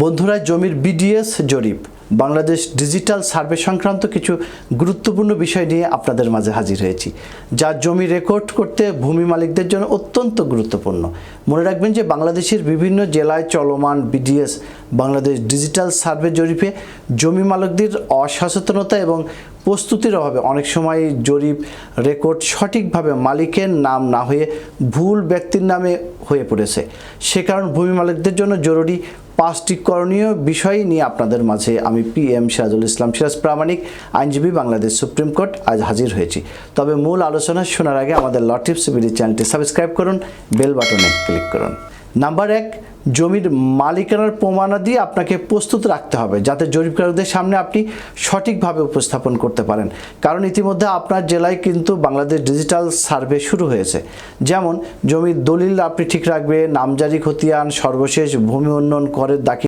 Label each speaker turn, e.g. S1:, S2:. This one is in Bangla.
S1: বন্ধুরা, জমির বিডিএস জরিপ। বাংলাদেশ ডিজিটাল সার্ভে সংক্রান্ত কিছু গুরুত্বপূর্ণ বিষয় নিয়ে আপনাদের মাঝে হাজির হয়েছি, যা জমি রেকর্ড করতে ভূমি মালিকদের জন্য অত্যন্ত গুরুত্বপূর্ণ। মনে রাখবেন যে বাংলাদেশের বিভিন্ন জেলায় চলমান বিডিএস বাংলাদেশ ডিজিটাল সার্ভে জরিপে জমি মালিকদের অসচেতনতা এবং প্রস্তুতির অভাবে অনেক সময় জরিপ, রেকর্ড সঠিকভাবে মালিকের নাম না হয়ে ভুল ব্যক্তির নামে হয়ে পড়েছে। সে কারণ ভূমি মালিকদের জন্য জরুরি পাঁচটি করণীয় বিষয় নিয়ে আপনাদের মাঝে আমি পি এম সিরাজুল ইসলাম সিরাজ, প্রামাণিক আইনজীবী বাংলাদেশ সুপ্রিম কোর্ট আজ হাজির হয়েছি। তবে মূল আলোচনা শোনার আগে আমাদের লটিপস বিডি চ্যানেলটি সাবস্ক্রাইব করুন, বেল বাটনে ক্লিক করুন। নাম্বার এক, জমির মালিকানার প্রমাণাদি আপনাকে প্রস্তুত রাখতে হবে যাতে জরিপকারীদের সামনে আপনি সঠিকভাবে উপস্থাপন করতে পারেন। কারণ ইতিমধ্যে আপনার জেলায় কিন্তু বাংলাদেশ ডিজিটাল সার্ভে শুরু হয়েছে। যেমন, জমির দলিল আপনি ঠিক রাখবে, নামজারি খতিয়ান, সর্বশেষ ভূমি উন্নয়ন করের দাখিল